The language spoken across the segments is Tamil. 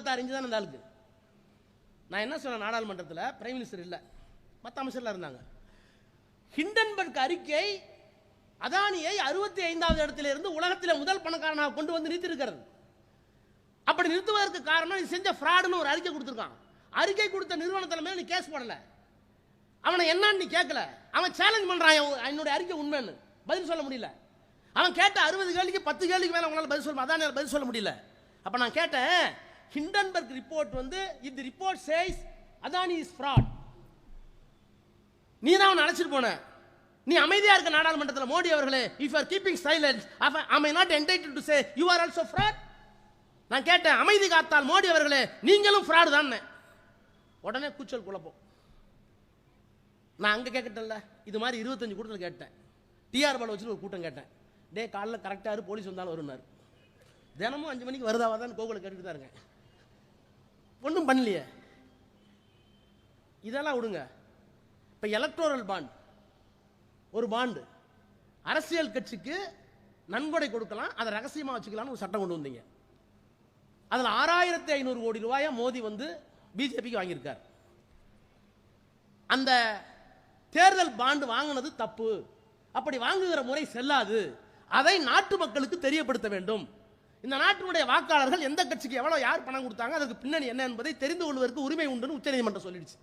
முப்பத்தாறு இன்ச்சு தான் அந்த ஆளுக்கு. நான் என்ன சொன்னேன் நாடாளுமன்றத்தில்? பிரைம் மினிஸ்டர் இல்லை. மற்ற அமைச்சர்லாம் இருந்தாங்க. ஹிண்டன்பர்க் அறிக்கை அதானியை அறுபத்தி ஐந்தாவது இடத்துல இருந்து உலகத்தில் முதல் பணக்காரனாக கொண்டு வந்து நிறுத்திருக்கிறது அப்படி நிறுத்துவதற்கு காரணம் இது செஞ்ச ஃப்ராடுன்னு ஒரு அறிக்கை கொடுத்துருக்கான். அறிக்கை கொடுத்த நிறுவனத்தில் மேலே நீ கேஸ் போடல. அவனை என்னன்னு நீ கேட்கல. அவன் சேலஞ்ச் பண்றான். என்னுடைய அறிக்கை உண்மைன்னு. பதில் சொல்ல முடியல. அவன் கேட்ட அறுபது கேள்விக்கு பத்து கேள்விக்கு மேலே உங்களால் பதில் சொல்ல அதான் பதில் சொல்ல முடியல. அப்ப நான் கேட்டேன் ஹிண்டன்பர்க் ரிப்போர்ட் வந்து இந்த report says Adani is fraud நீ தான் அவன் அழைச்சிட்டு போன. நீ அமைதியா இருக்க நாடாளுமன்றத்தில் மோடி அவர்களே if are keeping silence I not entitle to say you are also fraud நான் கேட்டேன் அமைதி காத்தால் மோடி அவர்களே நீங்களும் ஃப்ராடு தான் உடனே கூச்சல் குழப்பம். நான் அங்கே கேட்கட்டல இது மாதிரி இருபத்தஞ்சு கூட்டத்தில் கேட்டேன். டிஆர் பால் வச்சுட்டு ஒரு கூட்டம் கேட்டேன். டே காலைல கரெக்டாக போலீஸ் வந்தாலும் வருனார் தினமும் அஞ்சு மணிக்கு வருதாவா தான் கோகுலை கேட்டுட்டு தான் இருக்கேன். ஒன்றும் பண்ணலையே. இதெல்லாம் விடுங்க. இப்போ எலக்ட்ரோரல் பாண்ட் ஒரு பாண்டு அரசியல் கட்சிக்கு நன்கொடை கொடுக்கலாம் அதை ரகசியமாக வச்சுக்கலாம்னு ஒரு சட்டம் கொண்டு வந்தீங்க. அதில் ஆறாயிரத்தி ஐநூறு கோடி ரூபாயை மோடி வந்து பிஜேபிக்கு வாங்கியிருக்கார். அந்த தேர்தல் பாண்டு வாங்கினது தப்பு. அப்படி வாங்குகிற முறை செல்லாது. அதை நாட்டு மக்களுக்கு தெரியப்படுத்த வேண்டும். இந்த நாட்டினுடைய வாக்காளர்கள் எந்த கட்சிக்கு எவ்வளோ யார் பணம் கொடுத்தாங்க அதுக்கு பின்னணி என்ன என்பதை தெரிந்து கொள்வதற்கு உரிமை உண்டுன்னு உச்சநீதிமன்றம் சொல்லிடுச்சு.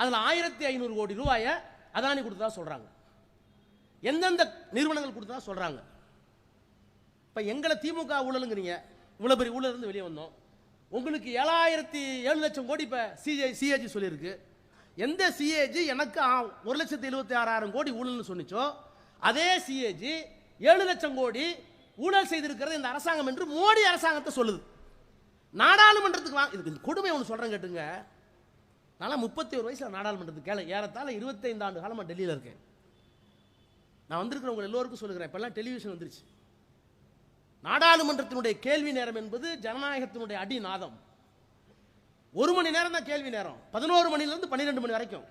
அதில் ஆயிரத்தி ஐநூறு கோடி ரூபாயை அதானி கொடுத்ததா சொல்கிறாங்க எந்தெந்த நிறுவனங்கள் கொடுத்ததா சொல்கிறாங்க இப்போ எங்களை திமுக ஊழலுங்கிறீங்க இவ்வளோ பெரிய ஊழலருந்து வெளியே வந்தோம். உங்களுக்கு ஏழாயிரத்தி ஏழு லட்சம் கோடி இப்போ சிஜே சிஏஜி சொல்லியிருக்கு. எந்த சிஏஜி எனக்கு ஆ, ஒரு லட்சத்தி எழுபத்தி ஆறாயிரம் கோடி ஊழல்னு சொன்னிச்சோ அதே சிஏஜி ஏழு லட்சம் கோடி ஊழல் செய்திருக்கிறது இந்த அரசாங்கம் என்று மோடி அரசாங்கத்தை சொல்லுது. நாடாளுமன்றத்துக்கு வாங்க இதுக்கு கொடுமை ஒன்று சொல்கிறேன் கேட்டுங்க. நான் முப்பத்தி ஒரு வயசில் நாடாளுமன்றத்துக்கு கேள. ஏறத்தாழ இருபத்தைந்து ஆண்டு காலமாக டெல்லியில் இருக்கேன். நான் வந்திருக்கிறவங்க எல்லோருக்கும் சொல்லுகிறேன். இப்போல்லாம் டெலிவிஷன் வந்துருச்சு. நாடாளுமன்றத்தினுடைய கேள்வி நேரம் என்பது ஜனநாயகத்தினுடைய அடிநாதம். ஒரு மணி நேரம் தான் கேள்வி நேரம். பதினோரு மணிலிருந்து பன்னிரெண்டு மணி வரைக்கும்.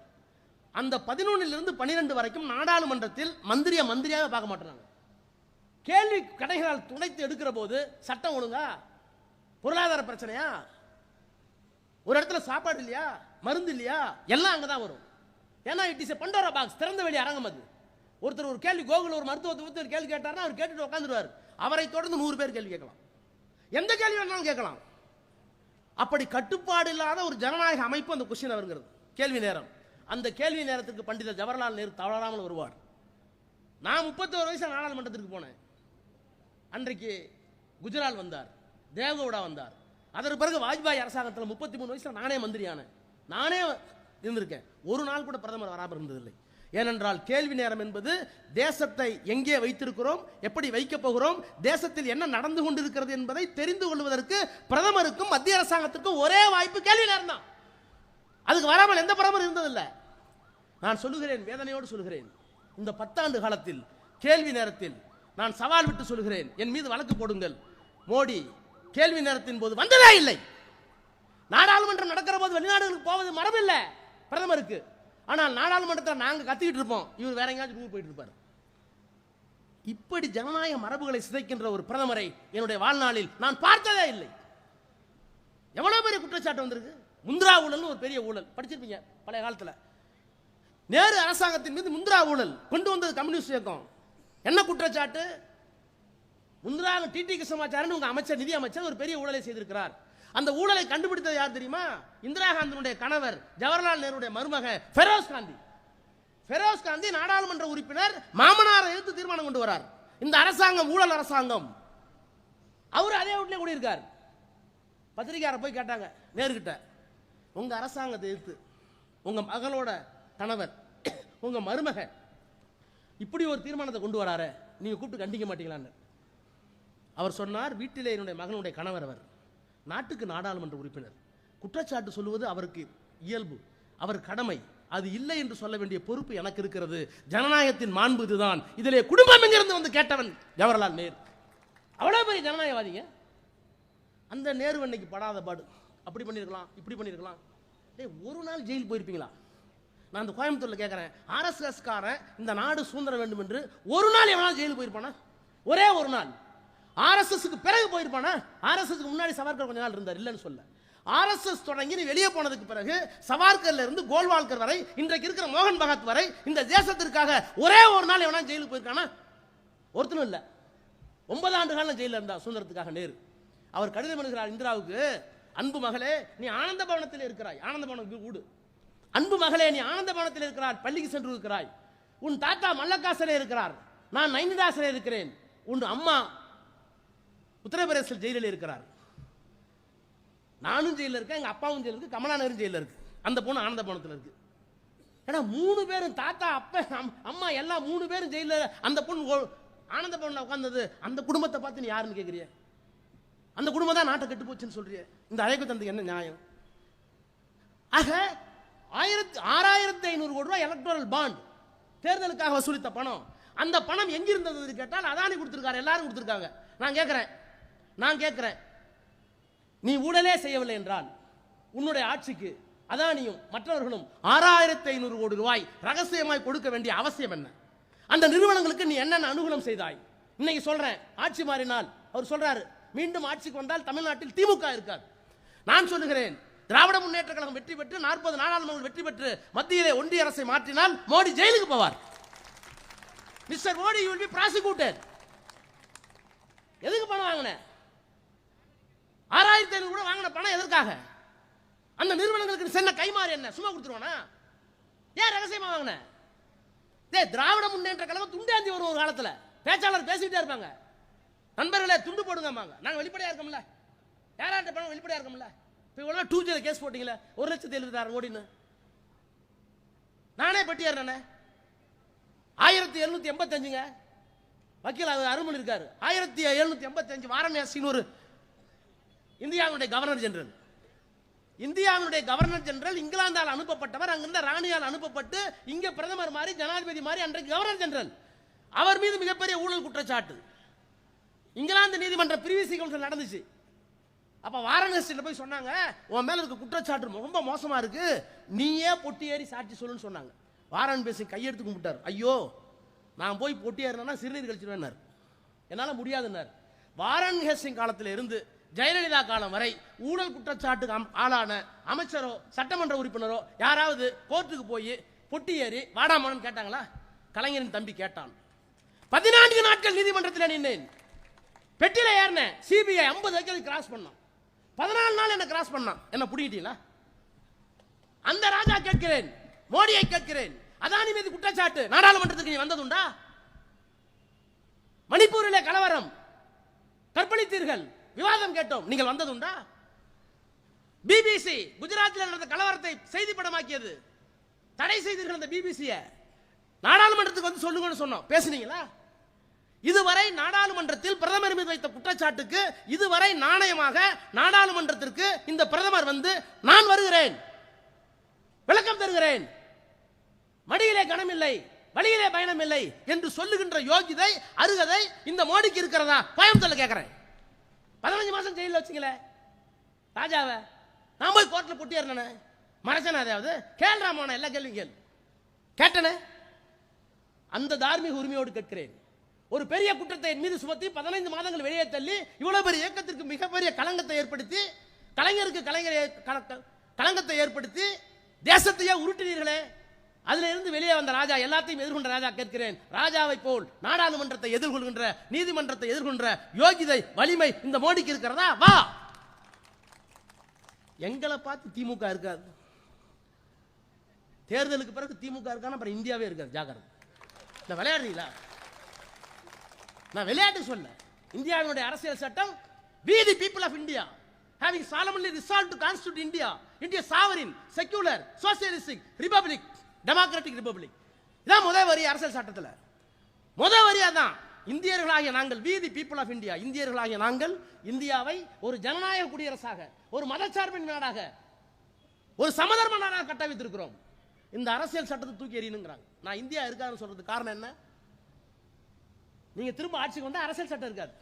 அந்த பதினொன்னிலிருந்து பன்னிரெண்டு வரைக்கும் நாடாளுமன்றத்தில் மந்திரியை மந்திரியாக பார்க்க மாட்டேறாங்க. கேள்வி கடைகளால் துடைத்து எடுக்கிற போது சட்டம் ஒழுங்கா? பொருளாதார பிரச்சனையா? ஒரு இடத்துல சாப்பாடு இல்லையா? மருந்து இல்லையா? எல்லாம் அங்கே தான் வரும். ஏன்னா இட் இஸ் பண்டோரா பாக்ஸ் திறந்த வெளி அரங்கம் அது. ஒருத்தர் ஒரு கேள்வி கோகுல் ஒரு மருத்துவத்தை பற்றி ஒரு கேள்வி கேட்டார்னா அவர் கேட்டுட்டு உட்காந்துருவார் அவரை தொடர்ந்து நூறு பேர் கேள்வி கேட்கலாம். எந்த கேள்வி வேணாலும் கேட்கலாம். அப்படி கட்டுப்பாடு இல்லாத ஒரு ஜனநாயக அமைப்பு அந்த கொஸ்டின் அவருங்கிறது கேள்வி நேரம். அந்த கேள்வி நேரத்துக்கு பண்டிதர் ஜவஹர்லால் நேரு தவறாமல் வருவார். நான் முப்பத்தோரு வயசு நாடாளுமன்றத்திற்கு போனேன். அன்றைக்கு குஜரால் வந்தார் தேவகவுடா வந்தார். அதற்கு பிறகு வாஜ்பாய் அரசாங்கத்தில் முப்பத்தி மூணு வயசில் நானே மந்திரியானேன். நானே இருந்திருக்கேன். ஒரு நாள் கூட பிரதமர் வராமல் இருந்ததில்லை. ஏனென்றால் கேள்வி நேரம் என்பது தேசத்தை எங்கே வைத்திருக்கிறோம் எப்படி வைக்கப் போகிறோம் தேசத்தில் என்ன நடந்து கொண்டிருக்கிறது என்பதை தெரிந்து கொள்வதற்கு பிரதமருக்கும் மத்திய அரசாங்கத்திற்கும் ஒரே வாய்ப்பு கேள்வி நேரம் தான் அதுக்கு வராமல் எந்த பிரதமர் இருந்ததில்லை. நான் சொல்லுகிறேன் வேதனையோடு சொல்லுகிறேன். இந்த பத்தாண்டு காலத்தில் கேள்வி நேரத்தில் நான் சவால் விட்டு சொல்கிறேன். என் மீது வழக்கு போடுங்கள். மோடி கேள்வி நேரத்தின் போது வந்ததே இல்லை. நாடாளுமன்றம் நடக்கிற போது வெளிநாடுகளுக்கு போவது மரபில்லை பிரதமருக்கு. ஆனால் நாடாளுமன்றத்தில் நாங்கள் கத்திக்கிட்டு இருப்போம். இவர் வேற எங்கேயாச்சும் போயிட்டு இருப்பார். இப்படி ஜனநாயக மரபுகளை சிதைக்கின்ற ஒரு பிரதமரை என்னுடைய வாழ்நாளில் நான் பார்த்ததே இல்லை. எவ்வளவு பெரிய குற்றச்சாட்டு வந்திருக்கு? முந்திரா ஊழல்னு ஒரு பெரிய ஊழல். படிச்சிருப்பீங்க பழைய காலத்தில். நேரு அரசாங்கத்தின் மீது முந்திரா ஊழல் கொண்டு வந்தது கம்யூனிஸ்ட் இயக்கம். என்ன குற்றச்சாட்டு? முந்திராக டிடி கிருஷ்ணமாச்சாரன் உங்க அமைச்சர் நிதி அமைச்சர் ஒரு பெரிய ஊழலை செய்திருக்கிறார். அந்த ஊழலை கண்டுபிடித்தது யார் தெரியுமா? இந்திரா காந்தியினுடைய கணவர் ஜவஹர்லால் நேருடைய மருமக ஃபெரோஸ் காந்தி. ஃபெரோஸ் காந்தி நாடாளுமன்ற உறுப்பினர் மாமனாரை எதிர்த்து தீர்மானம் கொண்டு வரார். இந்த அரசாங்கம் ஊழல் அரசாங்கம். அவர் அதே வீட்டிலே கூடியிருக்கார். பத்திரிக்கையார போய் கேட்டாங்க நேருக்கிட்ட உங்கள் அரசாங்கத்தை எதிர்த்து உங்கள் மகளோட கணவர் உங்கள் மருமக இப்படி ஒரு தீர்மானத்தை கொண்டு வராரு நீங்கள் கூப்பிட்டு கண்டிக்க மாட்டீங்களான்னு. அவர் சொன்னார் வீட்டிலே என்னுடைய மகனுடைய கணவர் அவர். நாட்டுக்கு நாடாளுமன்ற உறுப்பினர். குற்றச்சாட்டு சொல்லுவது அவருக்கு இயல்பு அவர் கடமை. அது இல்லை என்று சொல்ல வேண்டிய பொறுப்பு எனக்கு இருக்கிறது. ஜனநாயகத்தின் மாண்பு இதுதான். இதிலே குடும்பம் எங்கிருந்து வந்து கேட்டவன் ஜவஹர்லால் நேரு. அவ்வளோ பெரிய ஜனநாயகவாதிங்க. அந்த நேரு அன்னைக்கு படாத பாடு. அப்படி பண்ணியிருக்கலாம் இப்படி பண்ணியிருக்கலாம் டேய் ஒரு நாள் ஜெயில் போயிருப்பீங்களா? நான் இந்த கோயம்புத்தூரில் கேட்குறேன் ஆர்எஸ்எஸ்காரன் இந்த நாடு சுதந்திரம் வேண்டும் என்று ஒரு நாள் எவனால் ஜெயிலுக்கு போயிருப்பானா? ஒரே ஒரு நாள். ஆர்எஸ்எஸ்க்கு பிறகு போயிருப்பானா? ஆர்எஸ்எஸ்க்கு முன்னாடி சவார்கர் கொஞ்ச நாள் இருந்தார் இல்லைன்னு சொல்ல ஆர்எஸ்எஸ் தொடங்கி நீ வெளியே போனதுக்கு பிறகு சவார்கர்ல இருந்து கோல்வால்கர் வரை இன்றைக்கு இருக்கிற மோகன் பகத் வரை இந்த தேசத்திற்காக ஒரே ஒரு நாள் எவனா ஜெயிலுக்கு போயிருக்கானா? ஒருத்தனும் இல்லை. ஒன்பது ஆண்டு காலம் ஜெயிலில் இருந்தா சுதந்திரத்துக்காக நேரு. அவர் கடிதம் எழுதுகிறார் இந்திராவுக்கு அன்பு மகளே நீ ஆனந்த பவனத்தில் இருக்கிறாய். ஆனந்த பவனுக்கு வீடு. அன்பு மகளே நீ ஆனந்த பவனத்தில் பள்ளிக்கு சென்று இருக்கிறாய். உன் தாத்தா மல்லக்காசரே இருக்கிறார். நான் நைனிதாசரே இருக்கிறேன். உன் அம்மா உத்தரப்பிரதேசத்தில் ஜெயிலில் இருக்கிறார். நானும் ஜெயிலில் இருக்கேன் எங்க அப்பாவும் ஜெயிலில் இருக்கு கமலாநகரும் ஜெயிலில் இருக்கு. அந்த பொண்ணு ஆனந்த பவனத்தில் இருக்கு. ஏன்னா மூணு பேரும் தாத்தா அப்ப அம்- அம்மா எல்லாம் மூணு பேரும் ஜெயிலில் அந்த பொண்ணு ஓ- ஆனந்த பவனில் உட்கார்ந்தது. அந்த குடும்பத்தை பார்த்து நீ யாருன்னு கேட்குறிய அந்த குடும்பம் தான் நாட்டை கெட்டு போச்சுன்னு சொல்றிய. இந்த அழைப்பு தந்தது என்ன நியாயம்? ஆக ஆயிரத்தி ஆறாயிரத்தி ஐநூறு கோடி ரூபாய் எலக்ட்ரல் பாண்ட் தேர்தலுக்காக வசூலித்த பணம். அந்த பணம் எங்கிருந்தது கேட்டால் அதானி கொடுத்துருக்காரு எல்லாரும் கொடுத்துருக்காங்க. நான் கேட்குறேன். நான் கேட்குறேன். நீ ஊழலே செய்யவில்லை என்றால் உன்னுடைய ஆட்சிக்கு அதானியும் மற்றவர்களும் ஆறாயிரத்தி ஐநூறு கோடி ரூபாய் ரகசியமாய் கொடுக்க வேண்டிய அவசியம் என்ன? அந்த நிறுவனங்களுக்கு நீ என்னென்ன அனுகூலம் செய்தாய்? இன்னைக்கு சொல்றேன் ஆட்சி மாறினால் அவர் சொல்றாரு மீண்டும் ஆட்சிக்கு வந்தால் தமிழ்நாட்டில் திமுக இருக்காது. நான் சொல்லுகிறேன் திராவிட முன்னேற்ற கழகம் வெற்றி பெற்று நாற்பது நாடாளுமன்றம் வெற்றி பெற்று மத்தியிலே ஒன்றிய அரசை மாற்றினால் மோடி ஜெயிலுக்கு போவார். Mister Modi you will be prosecutor எதுக்கு பணம் வாங்கின? ஆறாயிரத்தி ஐநூறு கூட வாங்கின பணம் எதற்காக? அந்த நிறுவனங்களுக்கு சென்ன கைமாறு என்ன? சும்மா கொடுத்துருவானா? ஏன் ரகசியமா வாங்கின? ஏ திராவிட முன்னேற்ற கழகம் துண்டாந்தி வரும் ஒரு காலத்துல. பேச்சாளர் பேசிக்கிட்டே இருப்பாங்க. நண்பர்களே துண்டு போடுங்கம்பாங்க. நாங்கள் வெளிப்படையாக இருக்கோம்ல. யாராட்ட பணம் வெளிப்படையாக இருக்கோம்ல? இப்போ இவ்வளோ டூ ஜியில் கேஸ் போட்டிங்களே ஒரு லட்சத்தி எழுபதாயிரம் கோடின்னு நானே பட்டியார் நானே. ஆயிரத்தி எழுநூத்தி எண்பத்தஞ்சுங்க. வக்கீல் அது அருமன் இருக்காரு. ஆயிரத்தி எழுநூத்தி எண்பத்தஞ்சு வாரணாசின்னு ஒரு இந்தியாவுடைய கவர்னர் ஜெனரல் இந்தியாவினுடைய கவர்னர் ஜெனரல் இங்கிலாந்தால் அனுப்பப்பட்டவர் அங்கிருந்த ராணியால் அனுப்பப்பட்டு இங்க பிரதமர் மாதிரி ஜனாதிபதி மாதிரி அன்றைக்கு கவர்னர் ஜெனரல் அவர் மீது மிகப்பெரிய ஊழல் குற்றச்சாட்டு. இங்கிலாந்து நீதிமன்ற பிரிவிசி கவுன்சில் நடந்துச்சு. அப்ப வாரணாசியில் போய் சொன்னாங்க உன் மேலே இருக்க குற்றச்சாட்டு ரொம்ப மோசமாக இருக்கு. நீயே பொட்டி ஏறி சாட்சி சொல்லுன்னு சொன்னாங்க. வாரன் பேசி கையெடுத்து கும்பிட்டார். ஐயோ நான் போய் பொட்டி ஏறினா சிறுநீர் கழிச்சிருவேன்னார். என்னால் முடியாதுன்னார். வாரன் ஹேசிங் காலத்தில் இருந்து ஜெயலலிதா காலம் வரை ஊழல் குற்றச்சாட்டுக்கு ஆளான அமைச்சரோ சட்டமன்ற உறுப்பினரோ யாராவது கோர்ட்டுக்கு போய் பொட்டி ஏறி வாடாமான்னு கேட்டாங்களா? கலைஞரின் தம்பி கேட்டான். பதினான்கு நாட்கள் நீதிமன்றத்தில் நின்றேன் பெட்டியில் ஏறினேன். சிபிஐ ஐம்பது வரைக்கும் கிராஸ் பண்ணான் பதினாலு நாள் என்ன கிராஸ் பண்ணான். என்ன பிடிக்கிட்டீங்களா அந்த ராஜா கேட்கிறேன் மோடியை கேட்கிறேன் அதானி மீது குற்றச்சாட்டு நாடாளுமன்றத்துக்கு நீ வந்ததுண்டா? மணிப்பூரிலே கலவரம் கற்பழித்தீர்கள் விவாதம் கேட்டோம் நீங்கள் வந்ததுண்டா? பிபிசி குஜராத்தில் நடந்த கலவரத்தை செய்தி படமாக்கியது தடை செய்தீர்கள் அந்த பிபிசியை. நாடாளுமன்றத்துக்கு வந்து சொல்லுங்கன்னு சொன்னோம். பேசுனீங்களா? இதுவரை நாடாளுமன்றத்தில் பிரதமர் மீது வைத்த குற்றச்சாட்டுக்கு இதுவரை நாணயமாக நாடாளுமன்றத்திற்கு இந்த பிரதமர் வந்து நான் வருகிறேன். விளக்கம் தருகிறேன். மடியிலே கனமில்லை வழியிலே பயணம் இல்லை என்று சொல்லுகின்ற யோகிதை அருகதை இந்த மோடிக்கு இருக்கிறதா? கோயம்புத்தூர்ல கேட்கிறேன் பதினஞ்சு மாசம் ஜெயிலில் வச்சுங்களே. ராஜாவை. நான் போய் கோர்ட்டில் பொட்டி ஏறினே அதாவது? கேள்றாமோன எல்லா கேள்வியும் கேள். கேட்டனே. அந்த தார்மீக உரிமையோடு கேட்கிறேன். ஒரு பெரிய குற்றத்தை என் மீது சுமத்தி பதினைந்து மாதங்கள் வெளியே தள்ளி இவ்வளவு பெரிய இயக்கத்திற்கு மிகப்பெரிய களங்கத்தை ஏற்படுத்தி கலைஞருக்கு கலைஞர் க- களங்கத்தை ஏற்படுத்தி தேசத்தையே உருட்டினீர்களே. அதுல இருந்து வெளியே வந்த ராஜா எல்லாத்தையும் எதிர்கொண்ட ராஜா கேட்கிறேன். ராஜாவை போல் நாடாளுமன்றத்தை எதிர்கொள்கின்ற நீதிமன்றத்தை எதிர்கொள்கின்ற யோகிதை வலிமை இந்த மோடிக்கு இருக்கிறதா? வா! எங்களை பார்த்து திமுக இருக்காது. தேர்தலுக்கு பிறகு திமுக இருக்கான? அப்புறம் இந்தியாவே இருக்காது. ஜாக்கிரதை. இந்த விளையாடுறீங்களா? நான் விளையாட்டு சொல்ல இந்தியாவினுடைய அரசியல் சட்டம் we the people of India having solemnly resolve to constitute India india sovereign secular socialistic republic democratic republic இதான் முதல் வரி அரசியல் சட்டத்தில். முதல் வரி அதான். இந்தியர்களாகிய நாங்கள் வீதி பீப்புள் ஆஃப் of இந்தியர்களாகிய நாங்கள் இந்தியாவை ஒரு ஜனநாயக குடியரசாக ஒரு மதச்சார்பின் நாடாக ஒரு சமதர்ம நாடாக கட்டமைத்திருக்கிறோம். இந்த அரசியல் சட்டத்தை தூக்கி எறியணுங்கிறாங்க. நான் இந்தியா இருக்காதுன்னு சொல்றதுக்கு காரணம் என்ன? நீங்க திரும்ப ஆட்சிக்கு வந்தா அரசியல் சட்டம் இருக்காது.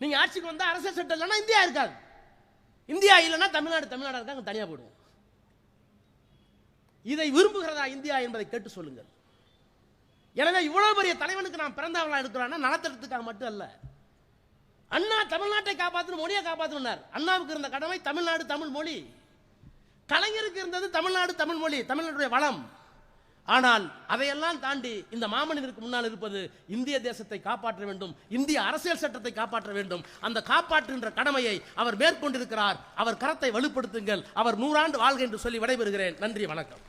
நீங்க ஆட்சிக்கு வந்தா அரசியல் சட்டம் இல்லைன்னா இந்தியா இருக்காது. இந்தியா இல்லைன்னா தமிழ்நாடு தமிழ்நாடு இருக்காங்க தனியா போயிடுவோம் இதை விரும்புகிறதா இந்தியா என்பதை கேட்டு சொல்லுங்கள். எனவே இவ்வளவு பெரிய தலைவனுக்கு நான் பிறந்தவர்களா இருக்கிறான்னா நலத்திட்டத்துக்காக மட்டும் அல்ல. அண்ணா தமிழ்நாட்டை காப்பாற்றணும் மொழியை காப்பாற்றணும்னார் அண்ணாவுக்கு இருந்த கடமை தமிழ்நாடு தமிழ் மொழி. கலைஞருக்கு இருந்தது தமிழ்நாடு தமிழ் மொழி தமிழ்நாட்டுடைய வளம். ஆனால் அதையெல்லாம் தாண்டி இந்த மாமனிதருக்கு முன்னால் இருப்பது இந்திய தேசத்தை காப்பாற்ற வேண்டும் இந்திய அரசியல் சட்டத்தை காப்பாற்ற வேண்டும். அந்த காப்பாற்றுகின்ற கடமையை அவர் மேற்கொண்டிருக்கிறார். அவர் கரத்தை வலுப்படுத்துங்கள். அவர் நூறாண்டு வாழ்க என்று சொல்லி விடைபெறுகிறேன். நன்றி வணக்கம்.